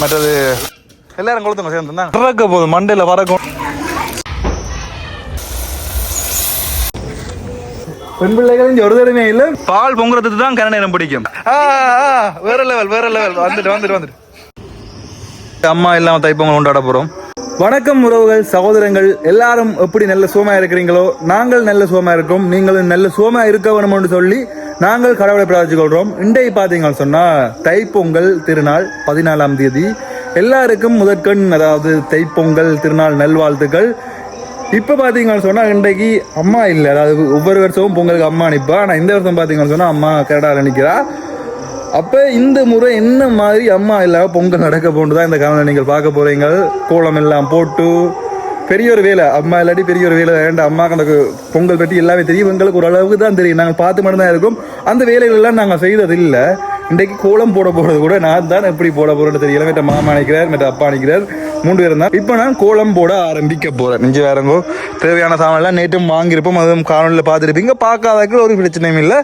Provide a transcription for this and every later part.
மற்றது எல்லாரும் கொளுத்துங்க சேர்ந்து தான் பறக்க போகுது மண்டையில் பறக்கும். பெண் பிள்ளைகள் ஒரு தடவை இல்ல. பால் பொங்குறதுக்கு தான் கன நேரம் பிடிக்கும். வேற லெவல் வேற லெவல் வந்துட்டு வந்துட்டு வந்துட்டு அம்மா இல்லாம தைப்பொங்கல் கொண்டாட போறோம். வணக்கம் உறவுகள் சகோதரங்கள் எல்லாரும் எப்படி நல்ல சோமா இருக்கிறீங்களோ நாங்கள் நல்ல சோமா இருக்கோம். நீங்களும் நல்ல சோமா இருக்க வேணும்னு சொல்லி நாங்கள் கடவுளை பிரார்த்திக்கொள்கிறோம் இன்றைக்கு பார்த்தீங்கன்னு சொன்னால் தைப்பொங்கல் திருநாள் பதினாலாம் தேதி. எல்லாருக்கும் முதற்கண் அதாவது தைப்பொங்கல் திருநாள் நல்வாழ்த்துக்கள். இப்போ பார்த்தீங்கன்னு சொன்னால் இன்றைக்கு அம்மா இல்லை. அதாவது ஒவ்வொரு வருஷமும் பொங்கலுக்கு அம்மா நிற்பா ஆனால் இந்த வருஷம் பார்த்தீங்கன்னு சொன்னால் அம்மா கனடால நினைக்கிறா அப்போ இந்த முறை என்ன மாதிரி அம்மா இல்லாமல் பொங்கல் நடக்க போன்றதா இந்த காலத்தில் நீங்கள் பார்க்க போகிறீங்கள் கோலம் எல்லாம் போட்டு பெரிய ஒரு வேலை. அம்மா இல்லாட்டி பெரிய ஒரு வேலை வேண்டாம். அம்மாக்கு அந்த பொங்கல் பற்றி எல்லாமே தெரியும். எங்களுக்கு ஓரளவுக்கு தான் தெரியும். நாங்கள் பார்த்து மட்டும்தான் இருக்கோம். அந்த வேலைகளெல்லாம் நாங்கள் செய்தது இல்லை இன்றைக்கு கோலம் போட போறது கூட நான் தான் எப்படி போட போறேன்னு தெரியல. மற்ற மாமா நினைக்கிறார் மற்ற அப்பா நினைக்கிறார் மூன்று பேரும் தான். இப்போ நான் கோலம் போட ஆரம்பிக்க போறேன். நெஞ்சு வேறங்கோ தேவையான சாமான் நேற்றும் வாங்கியிருப்போம். அதுவும் காணொலியில் பார்த்துருப்பீங்க. பார்க்காதக்கு ஒரு பிரச்சனையும் இல்லை.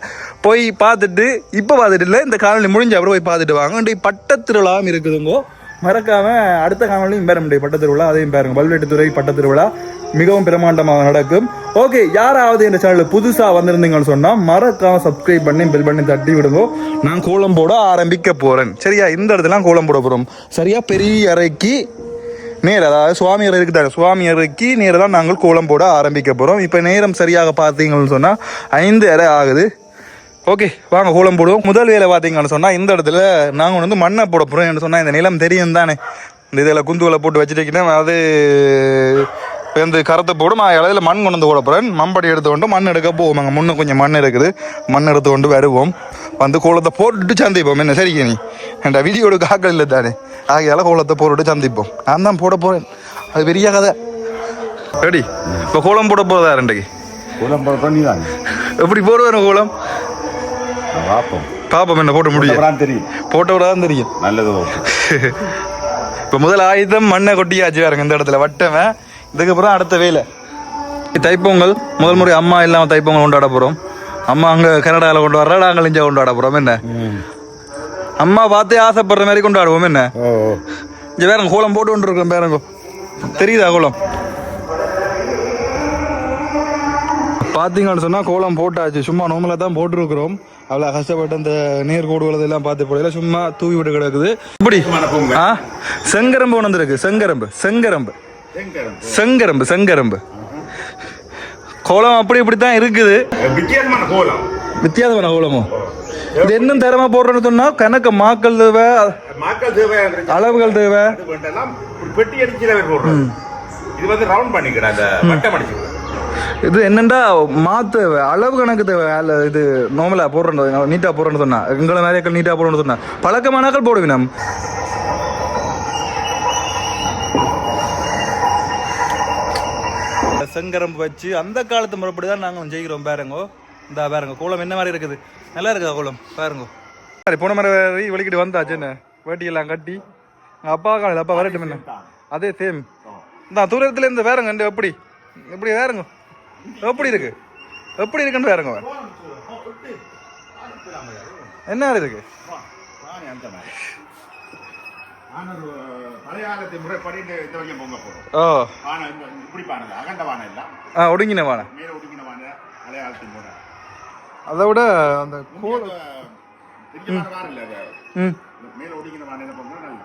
போய் பார்த்துட்டு இப்போ பார்த்துட்டு இல்லை. இந்த காணொலி முடிஞ்ச அப்புறம் போய் பார்த்துட்டு வாங்க. இன்றைக்கு பட்டத்திருவிழாவும் இருக்குதுங்கோ. மறக்காம அடுத்த காணொலியும் பேர முடியும் பட்டத்திருவிழா அதையும் பாருங்க. பல்வேட்டுத்துறை பட்டத்திருவிழா மிகவும் பிரமாண்டமாக நடக்கும். ஓகே யாராவது இந்த சேனலில் புதுசாக வந்திருந்தீங்கன்னு சொன்னால் மறக்காம சப்ஸ்கிரைப் பண்ணி பெல் பண்ணி தட்டி விடுங்க. நான் கோலம் போட ஆரம்பிக்க போகிறேன் சரியா? இந்த இடத்துல கோலம் போட போகிறோம் சரியா? பெரிய அறைக்கு நேர் அதாவது சுவாமி அறை இருக்குதாங்க சுவாமி அறைக்கு நேர் தான் நாங்கள் கோலம் போட ஆரம்பிக்க போகிறோம் இப்போ நேரம் சரியாக பார்த்தீங்கன்னு சொன்னால் ஐந்து அறை ஆகுது. ஓகே வாங்க கோலம் போடுவோம். முதல் வேலை பார்த்தீங்கன்னு சொன்னால் இந்த இடத்துல நாங்கள் வந்து மண்ணை போட போகிறோம் என்ன சொன்னால் இந்த நிலம் தெரியும் தானே? இந்த இதில் குந்துவலை போட்டு வச்சுருக்கேன் அது இந்த கரத்தை போடும். இடையில மண் கொண்டு வந்து போட போகிறேன் மம்படி எடுத்து கொண்டு மண் எடுக்க போவோம். அங்கே முன்ன கொஞ்சம் மண் இருக்குது. மண் எடுத்து கொண்டு வருவோம். வந்து கோலத்தை போட்டுட்டு சந்திப்போம். என்ன சரிங்க நீ? என்ட வீடியோட காக்கள் இல்லை தானே? ஆகையால கோலத்தை போட்டுட்டு சந்திப்போம். நான் தான் போட போகிறேன் அது பெரிய கதை. ரெடி. இப்போ கோலம் போட போகிறதா ரெண்டைக்கு? குலம் பண்ணி தான் எப்படி போடுவேன் கோலம்? பார்ப்போம் பாப்போம். என்ன போட்டு முடியும். தெரியும். போட்டோட தான் தெரியும். நல்லது இப்போ முதல் ஆயுதம் மண்ணை கொட்டியாச்சு பாருங்க இந்த இடத்துல. வட்டவன். இதுக்கப்புறம் அடுத்த வேலை. தைப்பொங்கல். முதல் முறை அம்மா இல்லாமல் தைப்பொங்கல் கொண்டாட போகிறோம் அம்மா அங்கே கனடாவில் கொண்டு வர்றா நாங்கள் இங்கே கொண்டாட போகிறோம் என்ன? அம்மா பார்த்தே ஆசைப்படுற மாதிரி கொண்டாடுவோம். என்ன? இங்கே வேறங்க கோலம் போட்டு கொண்டு இருக்கோம் பேரங்கோ. தெரியுதா கோலம்? பார்த்தீங்கன்னு சொன்னால் கோலம் போட்டாச்சு. சும்மா நோமலாக தான் போட்டிருக்கிறோம். அவ்வளோ கஷ்டப்பட்டு அந்த நேர் கோடுகள் எல்லாம் பார்த்து போடல. சும்மா தூவி விட்டு கிடக்குது. இப்படி. ஆ? செங்கரம்பு ஒன்று வந்திருக்கு. செங்கரம்பு. செங்கரம்பு. செங்கரம்பு. செங்கரம்பு கோலம் அப்படி இப்படி தான் இருக்குது வித்தியாசமான கோலம். வித்தியாசமான கோலமோ? இது இன்னும் திறமை போடுறேன்னு சொன்னா கணக்கு மாக்கள் தேவை. மக்கள் தேவை அளவுகள் தேவை. பெட்டி அடிச்சு இது வந்து ரவுண்ட் பண்ணிக்கிறேன் அந்த வட்டம் அடிச்சு. இது மாத்து தேவை அளவு கணக்கு தேவை அல்ல இது நார்மலா போடுறோம் நீட்டா போடுறோம்னு சொன்னா. எங்களை நிறைய நீட்டா போடுறோம்னு சொன்னா. பழக்கமானாக்கள் போடுவி நம் செங்கரம்பு வச்சு அந்த காலத்து முறைப்படி தான் நாங்கள் செய்கிறோம் பாருங்கோ. இந்த பாருங்க கோலம் என்ன மாதிரி இருக்குது? நல்லா இருக்குதா கோலம்? பாருங்கோ. சரி போன மாதிரி வெளிக்கிட்டு வந்தாச்சு என்ன? வேட்டியெல்லாம் கட்டி எங்கள் அப்பா காலையில் அப்பா வரட்டும் என்ன? அதே சேம் இந்த தூரத்துல இருந்து வேறங்க எப்படி? எப்படி வேறங்க? எப்படி இருக்கு? எப்படி இருக்குன்னு வேறங்க என்ன இருக்கு ஒடுங்கின முறை அதை விட அந்த கோல மேலே ஒடுங்கின வானம் என்ன பண்ணுறோம் நல்லா.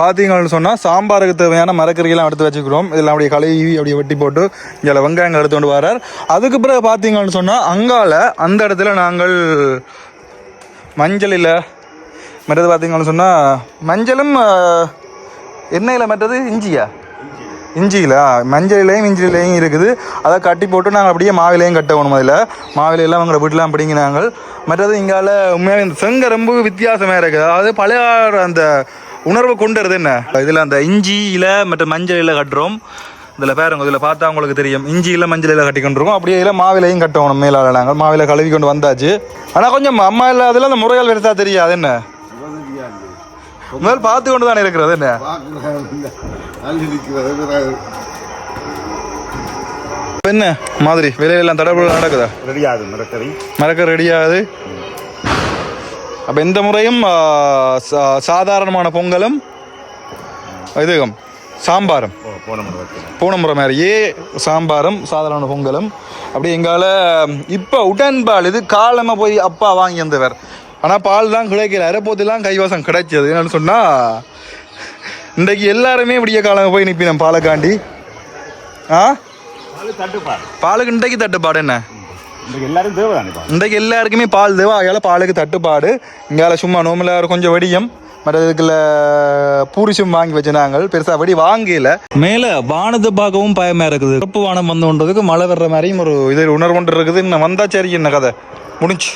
பார்த்தீங்கன்னு சொன்னால் சாம்பாருக்கு தேவையான மரக்கறிகள்லாம் எடுத்து வச்சுக்கிறோம். இதில் அப்படியே கழுவி அப்படியே வெட்டி போட்டு இதில் வெங்காயங்கள் எடுத்து கொண்டு வரார். அதுக்கு பிறகு பார்த்தீங்கன்னு சொன்னால் அங்கால அந்த இடத்துல நாங்கள் மஞ்சளில் மற்றது பார்த்தீங்கன்னு சொன்னால் மஞ்சளும் எண்ணெயில் மற்றது இஞ்சியா? இஞ்சியில். மஞ்சளிலையும் இஞ்சிலையும் இருக்குது. அதை கட்டி போட்டு நாங்கள் அப்படியே மாவிலையும் கட்டணும் அதில். மாவிலையெல்லாம் எங்களை வீட்டிலாம் பிடிங்கினாங்க மற்றது இங்கால உண்மையாக இந்த செங்கரம்பு வித்தியாசமாக இருக்குது. அதாவது பழைய அந்த உணர்வை கொண்டு வருது என்ன? இதில் அந்த இஞ்சியில் மற்ற மஞ்சளில் கட்டுறோம். இதில் பாருங்க இதில் பார்த்தா உங்களுக்கு தெரியும். இஞ்சியில் மஞ்சளில் கட்டி கொண்டிருக்கோம். அப்படியே இதில் மாவிலையும் கட்டணும் மேலால் நாங்கள். மாவில கழுவி கொண்டு வந்தாச்சு. ஆனால் கொஞ்சம் அம்மா இல்லாததில் அந்த முறைகள் பெருசா தெரியாது. என்ன? முதல் பார்த்து கொண்டு தானே இருக்கிறது. என்ன? என்ன மாதிரி? வேலையெல்லாம் தடபுடல் நடக்குதா? ரெடியாது மரக்கறி மறக்க ரெடியாகுது அப்போ இந்த முறையும் ஆ, சாதாரணமான பொங்கலும் இது சாம்பாரம். போன முறை மாதிரியே சாம்பாரும் சாதாரண பொங்கலும். அப்படி எங்கால இப்போ உடன்பால் இது காலமாக போய் அப்பா வாங்கி வந்தவர். ஆனால் பால் தான் கிடைக்கல. அரைப்போத்துலாம் கைவாசம் கிடைச்சது. என்னன்னு சொன்னால் இன்றைக்கு எல்லாருமே விடிய காலம் போய் நிற்பினோம் பாலக்காண்டி ஆ? அது தட்டுப்பாடு. பாலுக்கு இன்றைக்கு தட்டுப்பாடு என்ன? இன்றைக்கு எல்லாருக்குமே பால் தேவை. அதால பாலுக்கு தட்டுப்பாடு. இங்கால சும்மா நோமில் கொஞ்சம் வெடியும். மற்றதுக்குள்ள பூரிசும் வாங்கி வச்சுனாங்க பெருசா வெடி வாங்கல. மேல வானத்தை பார்க்கவும் பயமா இருக்குது. கருப்பு வானம் வந்து கொண்டதுக்கு மழை வர்ற மாதிரியும் ஒரு இது உணர்வு ஒன்று இருக்குது. இன்னும் வந்தா சரி என்ன கதை? முடிஞ்சு.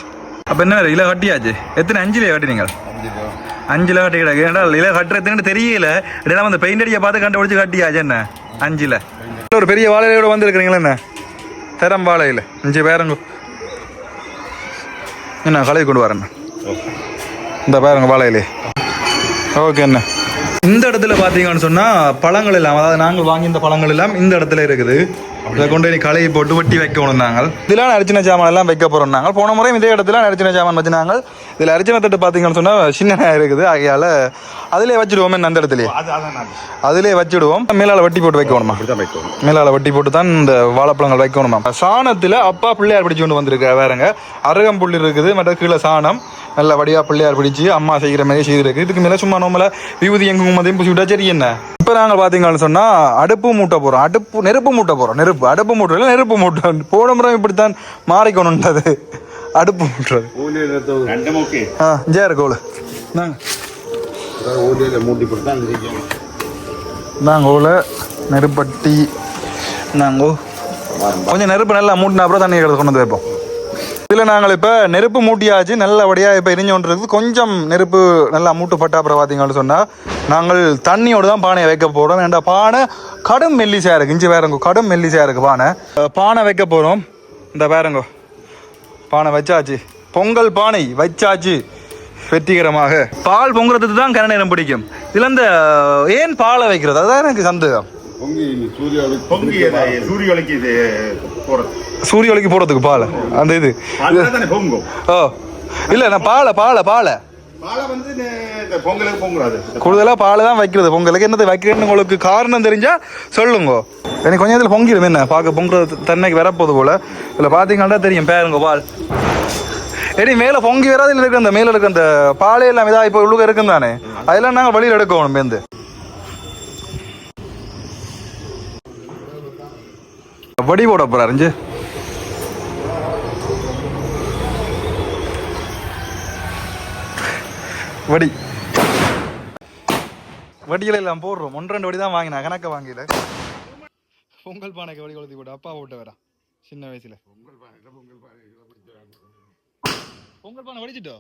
அப்ப என்ன இலை கட்டியாச்சு? எத்தனை அஞ்சுல கட்டினீங்க? அஞ்சுல கட்டி கிடக்கு ஏன்டா இலை கட்டுறதுன்னு தெரியல. இதெல்லாம் அந்த பெயிண்ட் அடிக்க பார்த்து கண்டுபிடிச்சு கட்டியாச்சு என்ன? அஞ்சுல ஒரு பெரிய வாழையோட வந்திருக்கிறீங்களா என்ன? தரம் வாழையில அஞ்சு பேருங்க. என்ன கலையை கொண்டு வரேன். இந்த பாருங்க வாழையிலே. ஓகே என்ன? இந்த இடத்துல பார்த்தீங்கன்னு சொன்னால் பழங்கள் எல்லாம் அதாவது நாங்கள் வாங்கி இந்த பழங்கள் எல்லாம் இந்த இடத்துல இருக்குது. இதை கொண்டு போய் களையை போட்டு வெட்டி வைக்கணும் நாங்கள். இதெல்லாம் அரிச்சனை சாமான் எல்லாம் வைக்க போகிறோம் நாங்கள். போன முறையும் இதே இடத்துல அரிச்சனை சாமான் வச்சுனாங்க இதில் அரிச்சனை தட்டு பார்த்தீங்கன்னு சொன்னால் சின்ன இருக்குது. ஆகையால் அதிலே வச்சுடுவோமே அந்த இடத்துலயே அதிலே வச்சுடுவோம். மேலால வட்டி போட்டு வைக்கணுமா? மேலால வட்டி போட்டு தான் இந்த வாழைப்பழங்கள் வைக்கணுமா? சாணத்தில் அப்பா பிள்ளையார் பிடிச்சு கொண்டு வந்திருக்க வேறங்க. அருகம்புல் இருக்குது மற்ற கீழே சாணம். நல்ல வடிவா பிள்ளையார் பிடிச்சு அம்மா செய்கிற மாதிரி செய்திருக்கு. இதுக்கு மேலே சும்மா நோமல விபூதி எங்கும் மதையும் பூசி விட்டா சரி என்ன? இப்போ நாங்கள் பார்த்தீங்கன்னு சொன்னால் அடுப்பு மூட்டை போகிறோம் அடுப்பு நெருப்பு மூட்டை போகிறோம் நெருப்பு அடுப்பு மூட்டை இல்லை நெருப்பு மூட்டை போன முறை இப்படித்தான் மாறிக்கணுன்றது அடுப்பு மூட்டுறது. ஆ ஜேர் கோல் நாங்கள் நாங்கள் நெருப்பட்டி நாங்கள் கொஞ்சம் நெருப்பு நல்லா மூட்டின அப்புறம் தண்ணி எடுத்து கொண்டு வந்து வைப்போம். இதில் நாங்கள் இப்போ நெருப்பு மூட்டியாச்சு நல்லபடியாக இப்போ எரிஞ்சு கொண்டு கொஞ்சம் நெருப்பு நல்லா மூட்டுப்பட்ட அப்புறம் பார்த்தீங்கன்னு சொன்னால் நாங்கள் தண்ணியோடு தான் பானையை வைக்க போகிறோம் ஏன்டா பானை கடும் மெல்லிசையாக இருக்குது இஞ்சி வேறங்கோ கடும் மெல்லிசையாக இருக்குது பானை. பானை வைக்க போகிறோம் இந்த வேறங்கோ பானை வச்சாச்சு. பொங்கல் பானை வச்சாச்சு வெற்றிகரமாக. பால் பொங்குறதுக்கு தான் கரை நேரம் பிடிக்கும். இதில் இந்த ஏன் பாலை வைக்கிறது? அதுதான் எனக்கு சந்தேகம். பொங்கி சூர்யா பொங்கி அது சூரிய ஒளிக்கு இது போறது. சூரிய ஒளிக்கு போடுறதுக்கு பால் அந்த இது. பொங்கும். ஓ இல்லை நான் பாலை பாலை பாலை. கூடுதலாக பால் தான் வைக்கிறது. பொங்கலுக்கு என்னது வைக்கிறேன்னு உங்களுக்கு காரணம் தெரிஞ்சால் சொல்லுங்க. எனக்கு கொஞ்சம் இதில் பொங்கிடும் என்ன? பார்க்க பொங்குறது தன்னைக்கு வரப்போகுது போல். இதில் பார்த்தீங்கன்னா தெரியும் பேருங்க பால். எடி மேலே பொங்கி வராது இல்லை இருக்க அந்த மேலே இருக்க அந்த பாலே எல்லாம் இதாக இப்போ உள்ளுக்க இருக்கும் தானே அதெல்லாம் நாங்கள் வழியில் எடுக்கணும் பேருந்து வடி போட போறாருஞ்சு வடி. வடிகளை எல்லாம் போடுறோம். ஒன்று ரெண்டு வடி தான் வாங்கினா கணக்க வாங்கல. பொங்கல் பானைக்கு வடி கொளுத்தி போட்டு அப்பா போட்டு வரா சின்ன வயசுல. பொங்கல் பானை வடிச்சிட்டோ?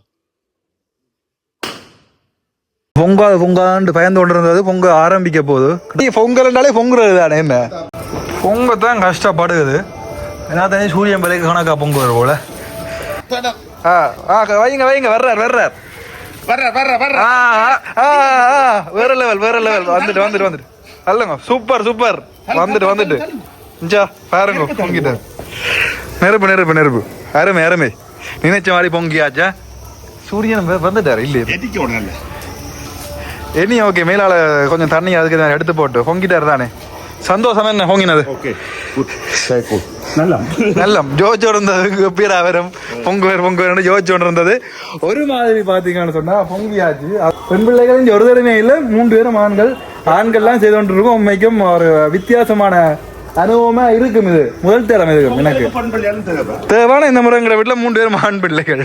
பொங்காது பொங்காது பயந்து கொண்டு இருந்தது பொங்க ஆரம்பிக்க போகுது. பொங்கல்னாலே பொங்குறது தானே என்ன? பொங்க தான் கஷ்டப்படுது என்ன தனி சூரியன் பிள்ளைக்கு கணக்கா பொங்குவார் போல. ஆ ஆ வைங்க வைங்க வர்றார் வர்றார். வேற லெவல் வேற லெவல் வந்துட்டு வந்துட்டு வந்துட்டு. அல்லங்க சூப்பர் சூப்பர் வந்துட்டு வந்துட்டு. இஞ்சா பாருங்க பொங்கிட்டார். நெருப்பு நெருப்பு நெருப்பு. அருமை அருமை. நினைச்ச மாதிரி பொங்கியாச்சா? சூரியன் வந்துட்டார் இல்லையே. இனி ஓகே மேலால கொஞ்சம் தண்ணி அதுக்கு எடுத்து போட்டு. பொங்கிட்டார் தானே. சந்தோஷம் என்ன குட் நல்லா ஜோச்சோடு இருந்தது பீரா வரும் பொங்கு வேறு பொங்கு வேறு இருந்தது. ஒரு மாதிரி பார்த்தீங்கன்னு சொன்னா பொங்கியாச்சு. பெண் பிள்ளைகள் இங்க ஒரு தடவை இல்லை மூன்று பேரும் ஆண்கள். ஆண்கள்லாம் செய்து கொண்டு இருக்கோம் உண்மைக்கும் ஒரு வித்தியாசமான அனுபவமா இருக்கும் இது. முதல் தரம் இது எனக்கு. பண்பல் எல்லாம் தேவை தேவான இந்த முறைங்கிற வீட்டில் மூன்று பேரும் ஆண் பிள்ளைகள்.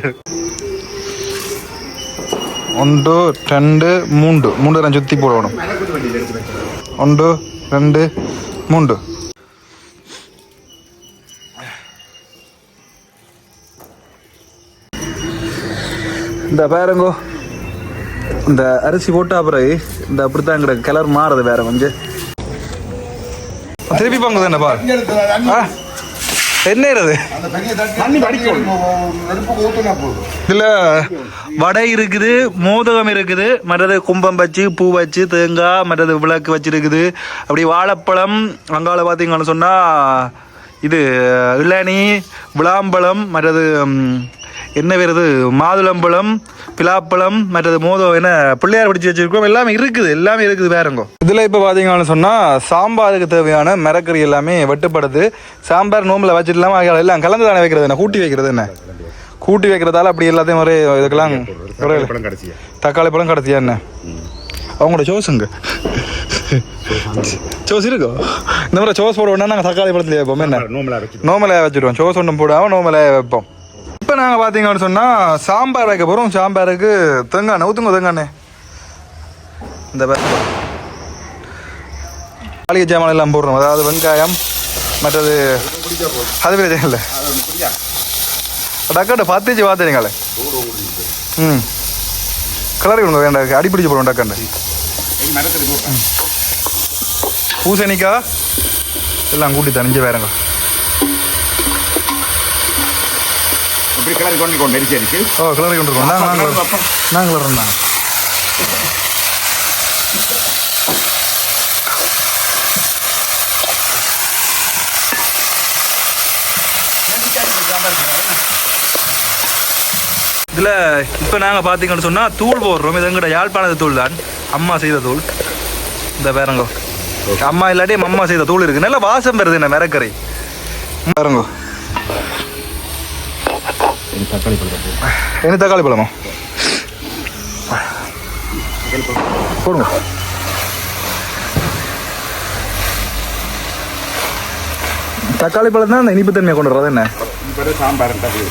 ஒன்று ரெண்டு மூன்று. மூன்று தரம் சுத்தி போடணும். ஒன்று ரெண்டு மூன்று இந்த பாருங்கோ இந்த அரிசி போட்டா பிறகு இந்த அப்படித்தான் கிடக்கு கலர் மாறுது வேற கொஞ்சம் திருப்பி பங்குது என்ன பாரு ஆ, என்ன இது அந்த பெரிய தட்டி தண்ணி வடிக்கணும். நெருப்பு ஊத்துனா போதும் இதுல வடை இருக்குது மோதகம் இருக்குது மற்றது கும்பம் வச்சு பூ வச்சு தேங்காய் மற்றது விளக்கு வச்சிருக்குது அப்படி வாழைப்பழம் அங்கால பார்த்தீங்கன்னு சொன்னா இது இளநி விளாம்பழம் மற்றது என்ன வருது மாதுளம்பழம் பிலாப்பழம் மற்றது மோதோ என்ன பிள்ளையார் பிடிச்சி வச்சிருக்கோம் எல்லாமே இருக்குது எல்லாமே இருக்குது வேறங்கோ. இதில் இப்போ பார்த்தீங்கன்னு சொன்னால் சாம்பாருக்கு தேவையான மரக்கறி எல்லாமே வெட்டுப்படுது. சாம்பார் நோம்பில் வச்சுட்டு இல்லாமல் எல்லாம் கலந்து தானே வைக்கிறது என்ன? கூட்டி வைக்கிறது என்ன? கூட்டி வைக்கிறதால அப்படி எல்லாத்தையும் ஒரே இதுக்கெல்லாம் ஒரே பழம் கடைசியா தக்காளி பழம் கிடச்சியா என்ன? அவங்களோட சோஸுங்க சோஸ் இருக்கோ? இந்த மாதிரி சோஸ் போட நாங்கள் தக்காளி பழத்துல வைப்போம். என்ன? நோமலா வச்சு நோமலையாக வச்சுருவோம் சோஸ் ஒன்றும் போடாமல் நோமலையாக வைப்போம். நாங்கள் பார்த்தீங்கன்னு சொன்னால் சாம்பார் வைக்க போகிறோம் சாம்பாருக்கு தேங்காய் ஊற்றுங்க தேங்காண்ணே இந்த காளிகை ஜாமான் எல்லாம் போடுறோம். அதாவது வெங்காயம் மற்றது அது பிரச்சனை இல்லை. டக்காட்ட பார்த்துச்சு பார்த்துறீங்களே? ம். கிளறி விடுங்க வேண்டாம். அடிப்பிடிச்சு போடுவோம் டக்காண்டு பூசணிக்காய் எல்லாம் கூட்டி தனிஞ்சு வேறங்க. இப்படி கிளறி கொண்டு கொண்டு அரிசி அரிசி ஓ கிளறி கொண்டு இருக்கோம் நாங்கள் நாங்கள் நாங்கள் கிளறோம் நாங்கள் இதில் இப்போ நாங்கள் பார்த்தீங்கன்னு சொன்னால் தூள் போடுறோம். இது எங்கள்கிட்ட யாழ்ப்பாணத்து தூள் தான். அம்மா செய்த தூள். இந்த பேரங்கோ. அம்மா இல்லாட்டி அம்மா செய்த தூள் இருக்கு. நல்ல வாசம் வருது என்ன மிரக்கறி. பாருங்கோ. தக்காளி பழம் என்ன தக்காளி பழமா? போடுங்க. தக்காளி பழம் தான் அந்த இனிப்பு தன்மையை கொண்டு வர்றது என்ன? சாம்பார் அடுத்தது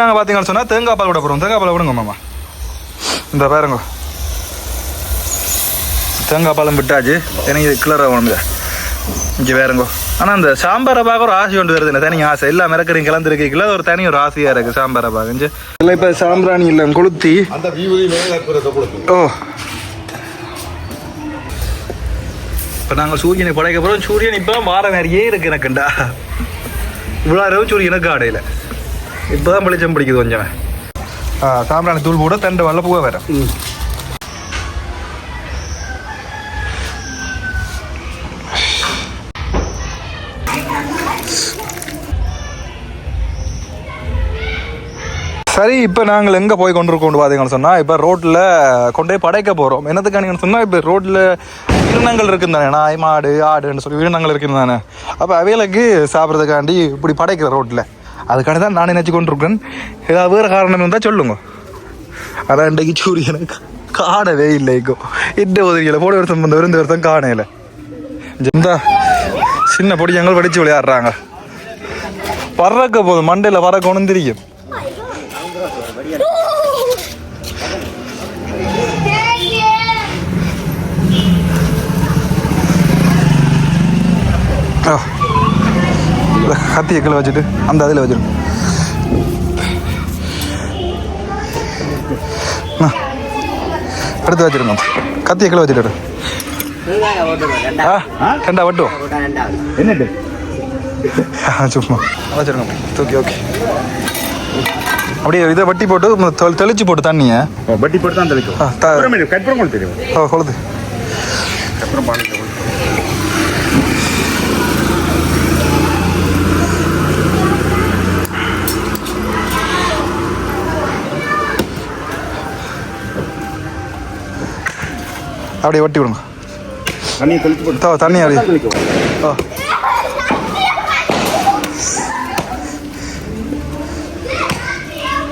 நாங்கள் பார்த்தீங்கன்னு சொன்னால் தேங்காய் பால் விட போகிறோம் தேங்காய் பால் விடுங்க மாமா. இந்த பாருங்க. தேங்காய் பாலம் விட்டாச்சு. எனக்கு இது கிளற வேணுங்க இங்கே வேறுங்கோ ஆனால் இந்த சாம்பாரை பார்க்க ஒரு ஆசை கொண்டு வருது தனி ஆசை. எல்லா மிரக்கரையும் கலந்துருக்கீங்களா? அது ஒரு தனி ஒரு ஆசையாக இருக்குது சாம்பாரை பார்க்க. இல்லை இப்போ சாம்பிராணி இல்லை கொளுத்தி. அந்த ஓ. இப்போ நாங்கள் சூரியனை படைக்க போகிறோம் சூரியன் இப்போ மாற மாதிரியே இருக்கு எனக்குண்டா. இவ்வளோ இரவு சூரியனுக்கு ஆடையில். இப்போ தான் வெளிச்சம் பிடிக்குது கொஞ்சம். ஆ சாம்பிராணி தூள் போட தண்டு வரல பூவை வேற. சரி இப்போ நாங்கள் எங்கே போய் கொண்டு இருக்கோம் பார்த்தீங்கன்னு சொன்னால் இப்போ ரோட்டில் கொண்டு போய் படைக்க போகிறோம் என்னத்துக்கானீங்கன்னு சொன்னால் இப்போ ரோட்டில் உயிரினங்கள் இருக்குது தானே நாய் மாடு ஆடுன்னு சொல்லி உயிரினங்கள் இருக்குது தானே அப்போ அவைகளுக்கு சாப்பிட்றதுக்காண்டி இப்படி படைக்கிற ரோட்டில் அதுக்காண்டி தான் நான் நினச்சி கொண்டிருக்கேன் ஏதாவது வேறு காரணம் இருந்தால் சொல்லுங்க. அதான் இன்றைக்கு சூரியனுக்கு காணவே இல்லை இப்போ இந்த உதவியில்? போட வருஷம் இந்த விருந்து வருஷம் காணையில் இந்த சின்ன பொடியங்கள் படித்து விளையாடுறாங்க. பறக்க போதும் மண்டையில் பறக்கணும் தெரியும் ஆ இந்த கத்தி எக்கில் வச்சுட்டு அந்த அதில் வச்சிடும் எடுத்து வச்சிருங்க கத்தி எக்கில் வச்சுட்டு ஆ ரெண்டா வட்டுவோம் என்னட்டு ஆ, சும்மா வச்சிருங்க ஓகே ஓகே அப்படியே இதை வட்டி போட்டு தெளிச்சு போட்டு தண்ணியை. வட்டி போட்டு தான் தெளிக்கும். கற்பூரம் கொண்டு தெரியும். ஓ கொழுது கற்பூரம் அப்படியே வட்டி விடுங்க தண்ணியை தெளிச்சு போட்டு தண்ணி அப்படியே. ஓ.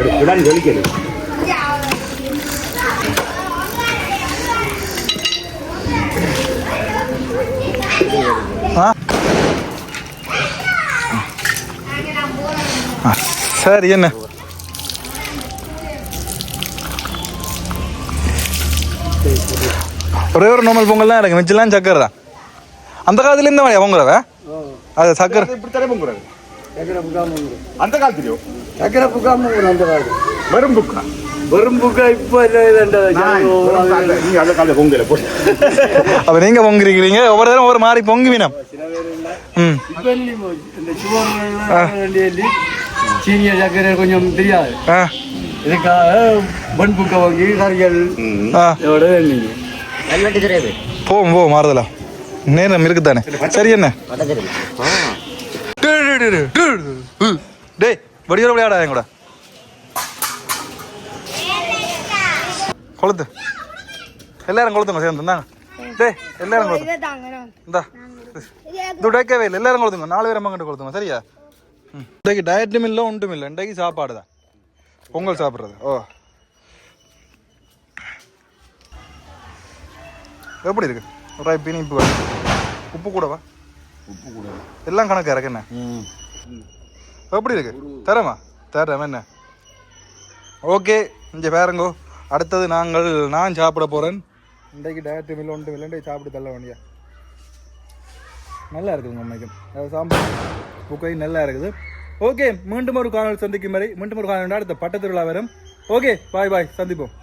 விடாது ஆ, சரி என்ன? ஒரே ஒரு நார்மல் பொங்கல் தான் இருக்கு மிச்சம்லாம் சக்கரை தான். அந்த காலத்துல இந்த மாதிரி பொங்கலவ அது சக்கரை. அந்த காலத்துலயும் சக்கரை புக்காம காலத்து வெறும் புக்கா வெறும் புக்கா இப்போ அப்ப நீங்க பொங்குறீங்க ஒவ்வொரு தடவை ஒவ்வொரு மாதிரி பொங்குவினம் ம் இப்போ இந்த சக்கரை கொஞ்சம் தெரியாது ஆ இதுக்காக பன் புக்கை வாங்கி கறிகள் இதோட நீங்கள் போவோம் போவோம் மாறுதலாம் நேரம் இருக்குதானே சரி என்ன டேய் வெடியோட விளையாடாத கூட. கொளுத்து. எல்லாரும் கொளுத்துங்க சேர்ந்து. இந்தாங்க. டேய் எல்லாரும் கொளுத்து இந்தா. இது உடைக்கவே இல்லை. எல்லாரும் கொளுத்துங்க. நாலு பேர் அம்மா கிட்ட கொளுத்துங்க சரியா? ம். இன்றைக்கு டயட்டும் இல்லை ஒன்றும் இல்லை. இன்றைக்கு சாப்பாடு தான். பொங்கல் சாப்பிட்றது. ஓ. எப்படி இருக்கு? ஒரு இனிப்பு உப்பு கூடவா உப்பு கூட எல்லாம் கணக்கு இறக்கு என்ன எப்படி இருக்கு? தரமா? தரேன் என்ன? ஓகே இங்கே பாருங்கோ. அடுத்தது நாங்கள் நான் சாப்பிட போகிறேன் இன்றைக்கு டயட்டு மில்ல ஒன்று மில்லண்டை சாப்பிட்டு தள்ள வேண்டிய. நல்லா இருக்குதுங்க அம்மைக்கும். அது சாம்பார் புக்கை நல்லா இருக்குது. ஓகே மீண்டும் ஒரு காணொலி சந்திக்கும் வரை மீண்டும் ஒரு காணொலி அடுத்த பட்டத்திருவிழா வரும். ஓகே பாய் பாய் சந்திப்போம்.